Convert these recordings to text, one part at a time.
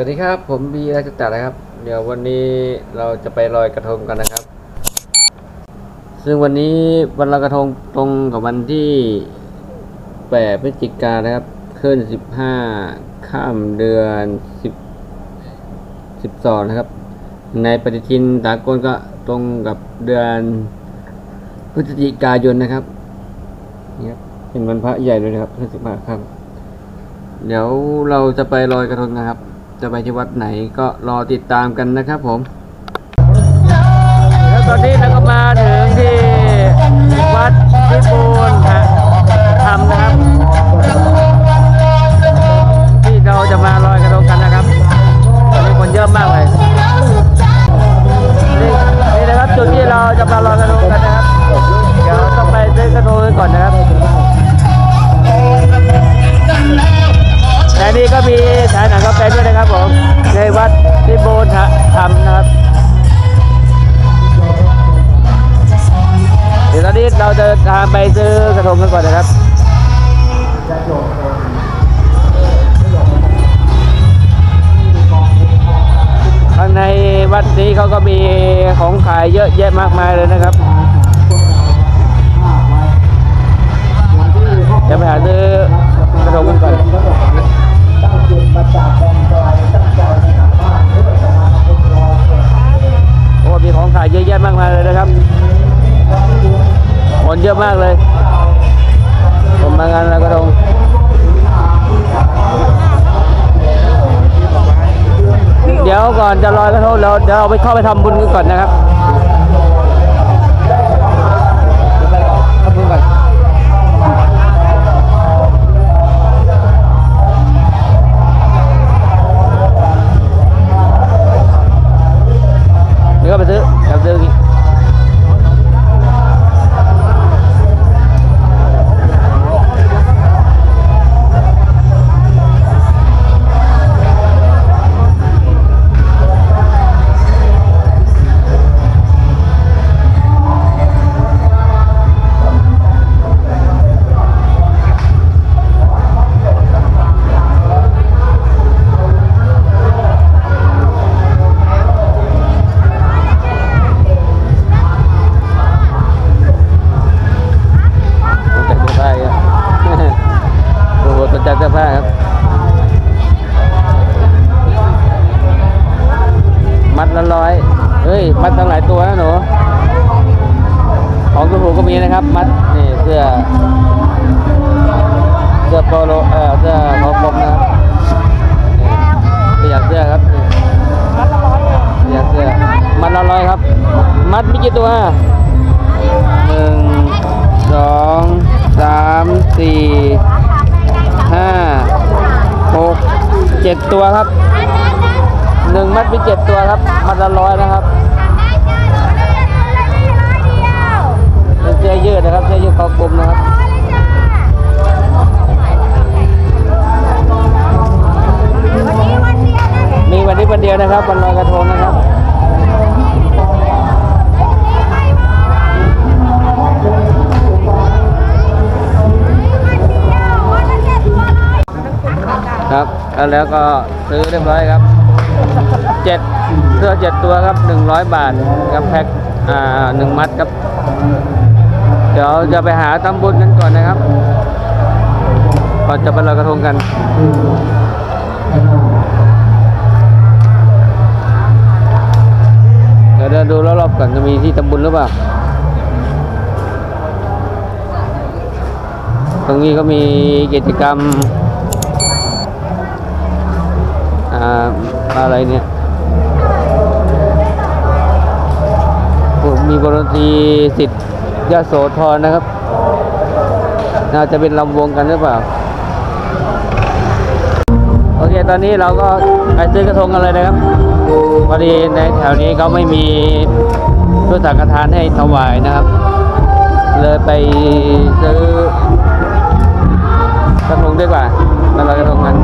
วัสดีครับ ผมบีราชจักรนะครับ เดี๋ยววันนี้เราจะไปลอยกระทงกันนะครับ ซึ่งวันนี้วันลอยกระทงตรงกับวันที่แปดพฤศจิกายนนะครับขึ้นสิบห้าข้ามเดือนสิบสิบสองนะครับ ในปฏิทินสากลก็ตรงกับเดือนพฤศจิกายนนะครับนี่ครับเป็นวันพระใหญ่เลยนะครับขึ้นสิบห้าข้ามเดี๋ยวเราจะไปลอยกระทงนะครับ จะไปที่วัดไหนก็รอติดตามกันนะครับผม แล้วตอนนี้เราก็มาถึงที่วัดพิบูลธรรมนะครับ ที่เราจะมาลอยกระทงกันนะครับตอนนี้คนเยอะมากเลยนี่นี่นะครับจุดที่เราจะมาลอย ก็มีสายหนังกาแฟด้วยนะครับผมในวัดพิบูลธรรมนะครับเดี๋ยวตอนนี้เราจะตามไปซื้อกระทงกันก่อนนะครับข้างในวัดนี้เขาก็มีของขายเยอะแยะมากมายเลยนะครับ ก่อนจะลอยกระทงเราเดี๋ยวเราไปเข้าไปทำบุญกันก่อนนะครับ มัดตั้งหลายตัวนะหนู ของคุณหูก็มีนะครับ มัดนี่เสื้อ เสื้อโปโลเออเสื้อคอกลมนะครับนี่ตัวอยางเสื้อครับอยางเสื้อ มัดละร้อยครับ มัดมีกี่ตัวหนึ่งสองสามสี่ห้าหกเจ็ดตัวครับหนึ่งมัดมีเจ็ดตัวครับ มัดละร้อยนะครับเป็นเสื้อยืดนะครับเสื้อยืดคอกลมนะครับมีวันนี้วันเดียวนะครับวันลอยกระทงนะครับครับแล้วแล้วก็ซื้อเรียบร้อยครับเจ็ดเสื้อเจ็ดตัวครับหนึ่งร้อยบาทครับแพ็คอ่าหนึ่งมัดครับ เดี๋ยวจะไปหาทำบุญกันก่อนนะครับ ก่อนจะไปลอยกระทงกันเดี๋ยวเดินดูรอบๆก่อนจะมีที่ทำบุญหรือเปล่า ตรงนี้ก็มีกิจกรรมอ่าอะไรเนี่ยมีบรนตรีสิทธิ์ ยโสธรนะครับน่าจะเป็นลำวงกันหรือเปล่า โอเค ตอนนี้เราก็ไปซื้อกระทงกันเลยนะครับพอดีในแถวนี้เขาไม่มีชุดสังฆทานให้ถวายนะครับ เลยไปซื้อกระทงดีกว่ามาลอยกระทงกัน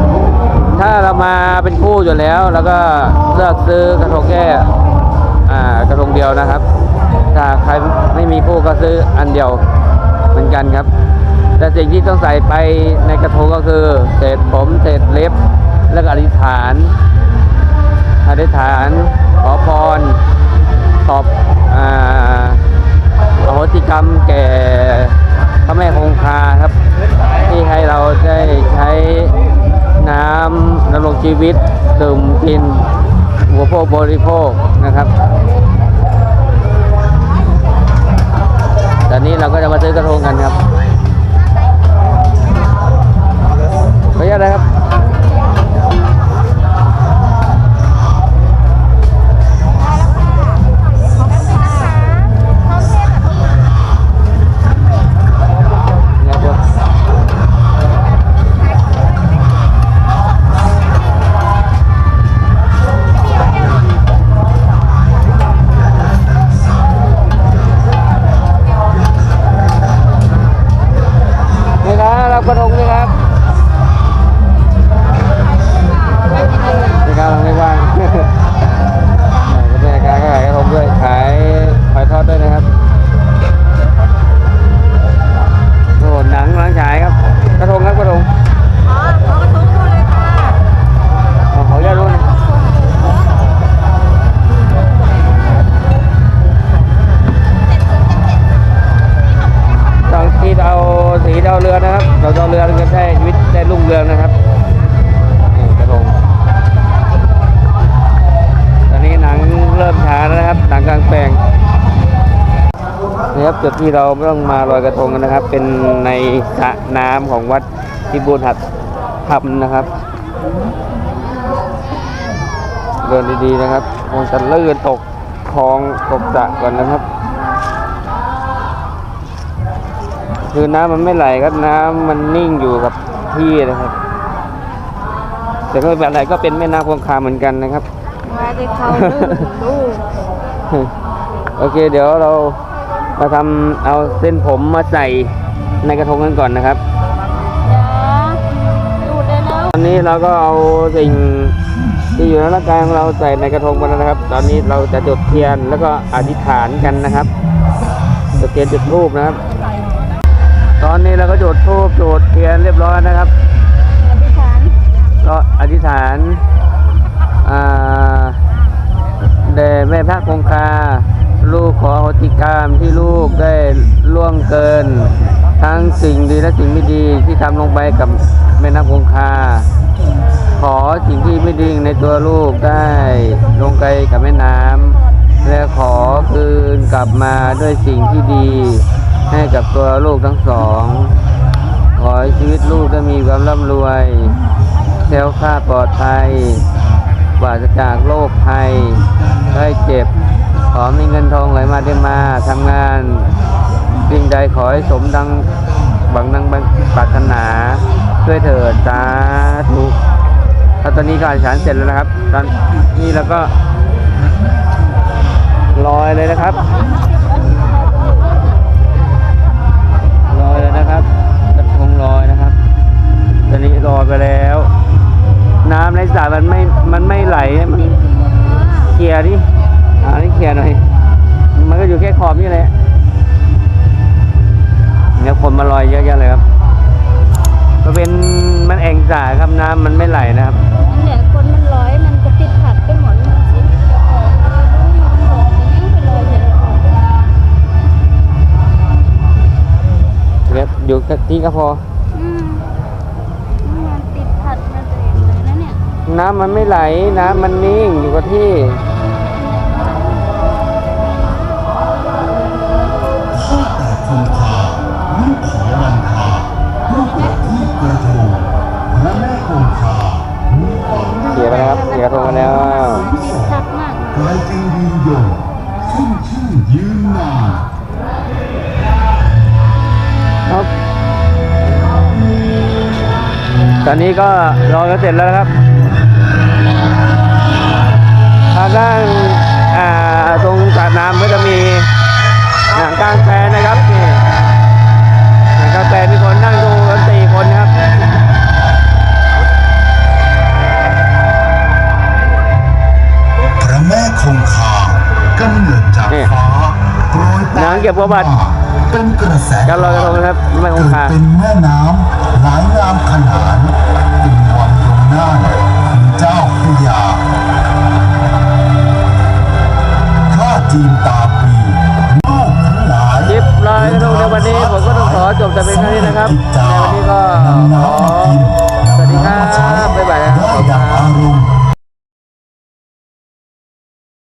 ถ้าเรามาเป็นคู่อยู่แล้ว แล้วก็เลือกซื้อกระทงแค่กระทงเดียวนะครับ ถ้าใครไม่มีคู่ก็ซื้ออันเดียวเหมือนกันครับ แต่สิ่งที่ต้องใส่ไปในกระทงก็คือเศษผมเศษเล็บ แล้วก็อธิษฐานอธิษฐานขอพรตอบอ่าอโหสิกรรมแก่พระแม่คงคาครับ ที่ให้เราได้ใช้น้ำดำรงชีวิตดื่มกินอุปโภคบริโภคนะครับ รือนะครับเราดาวเรืองจะได้ชีวิตได้รุ่งเรืองนะครับนี่กระทงตอนนี้หนังเริ่มฉาแล้วนะครับหนังกลางแปลงนี่ครับจุดที่เราต้องมาลอยกระทงกันนะครับ เป็นในสระน้ำของวัดพิบูลหัดธรรมนะครับเดินดีๆนะครับคงจะเลื่อนตกคลองตกสระก่อนนะครับ คือน้ำมันไม่ไหลครับน้ำมันนิ่งอยู่กับที่นะครับ แต่ก็ไม่เป็นไรก็เป็นแม่น้ำคงคาเหมือนกันนะครับมาได้เข้าดูโอเค เดี๋ยวเรามาทำเอาเส้นผมมาใส่ในกระทงกันก่อนนะครับจ้าดูได้แล้วตอนนี้เราก็เอาสิ่งที่อยู่ในร่างกายของเราใส่ในกระทงกันแล้วนะครับ ตอนนี้เราจะจุดเทียนแล้วก็อธิษฐานกันนะครับจุดเทียนจุดธูปนะครับ ตอนนี้เราก็จุดธูปจุดเทียนเรียบร้อยนะครับอธิษฐานก็อธิษฐานอ่าแด่แม่พระคงคา ลูกขอโหติกรรมที่ลูกได้ล่วงเกิน ทั้งสิ่งดีและสิ่งไม่ดีที่ทำลงไปกับแม่น้ำคงคา ขอสิ่งที่ไม่ดีในตัวลูกได้ลงไปกับแม่น้ำและขอคืนกลับมาด้วยสิ่งที่ดี ให้กับตัวลูกทั้งสอง ขอให้ชีวิตลูกได้มีความร่ำรวยแคล้วคลาดปลอดภัยปราศจากโรคภัยไข้เจ็บ ขอมีเงินทองไหลมาได้มาทำงานสิ่งใดขอให้สมดังบังนังบังปรารถนาช่วยเถิดสาธุแล้วตอนนี้ก็อธิษฐานเสร็จแล้วนะครับ ตอนนี้เราก็ลอยเลยนะครับ ตอไปแล้ว น้ำในสระมันไม่มันไม่ไหลมันเคลียร์ดิอ่านี่เคลียร์หน่อยมันก็อยู่แค่ขอบนี่แหละเนี่ยคนมาลอยเยอะแยะเลยครับก็เป็นมันแอ่งสระครับน้ำมันไม่ไหลนะครับนั่นแหละคนมันร้อยมันจะติดขัดไปหมดมันจะออกมาดูอยู่มันบอกอย่างนี้ไปลอยเห็นออกครับอยู่กับที่ก็พอ อืมมันติดขัดมาตัวเองเลย นะเนี่ยน้ำมันไม่ไหล น้ำมันนิ่งอยู่กับที่คงคาลูกของมันคาลูกของที่กระทงพระแม่คงคามีความน่าเขียร์ไปแล้วครับเขียร์กระทงกันแล้วติดขัดมากไกลจึงยืนยงขึ้นชื่อยืนนานครับตอนนี้ก็รอกันเสร็จแล้วนะครับ ด้านอ่าตรงสระน้ำก็จะมีหนังกลางแปลงนะครับนี่หนังกลางแปลงมีคนนั่งดูกันสี่คนนะครับพระแม่คงคากำเนิดจากนี่ฟ้าโปรยหนังเก็บประวัติเป็นกระแสการลอยกระทงนะครับแม่คงคาเกิดเป็นแม่น้ำไหลงามขนาน